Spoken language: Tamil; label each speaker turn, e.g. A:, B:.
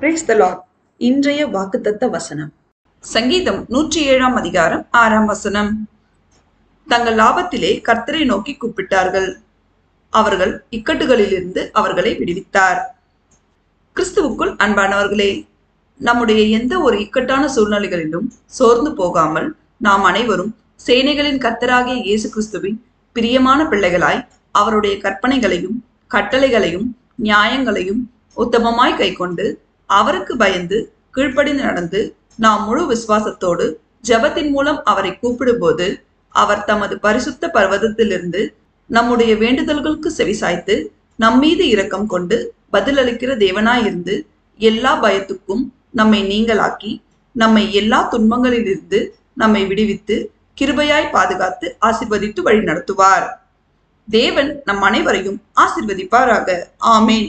A: பிரேஸ் த லார்ட் இன்றைய வாக்குத்தத்த வசனம். சங்கீதம் நூற்றி ஏழாம் அதிகாரம் ஆறாம் வசனம். தங்கள் லாபத்திலே கர்த்தரை நோக்கி கூப்பிட்டார்கள். அவர்கள் இக்கட்டுகளிலிருந்து அவர்களை விடுவித்தார். கிறிஸ்துவுக்குள் அன்பானவர்களே நம்முடைய எந்த ஒரு இக்கட்டான சூழ்நிலைகளிலும் சோர்ந்து போகாமல் நாம் அனைவரும் சேனைகளின் கர்த்தராகிய இயேசு கிறிஸ்துவின் பிரியமான பிள்ளைகளாய் அவருடைய கற்பனைகளையும் கட்டளைகளையும் நியாயங்களையும் உத்தமமாய் கைக்கொண்டு அவருக்கு பயந்து கீழ்ப்படிந்து நடந்து நாம் முழு விசுவாசத்தோடு ஜெபத்தின் மூலம் அவரை கூப்பிடும்போது அவர் தமது பரிசுத்த பர்வதத்திலிருந்து நம்முடைய வேண்டுதல்களுக்கு செவிசாய்த்து நம்மீது இரக்கம் கொண்டு பதிலளிக்கிற தேவனாயிருந்து எல்லா பயத்துக்கும் நம்மை நீங்களாக்கி நம்மை எல்லா துன்பங்களிலிருந்து நம்மை விடுவித்து கிருபையாய் பாதுகாத்து ஆசிர்வதித்து வழி நடத்துவார் தேவன் நம் அனைவரையும் ஆசிர்வதிப்பாராக. ஆமேன்.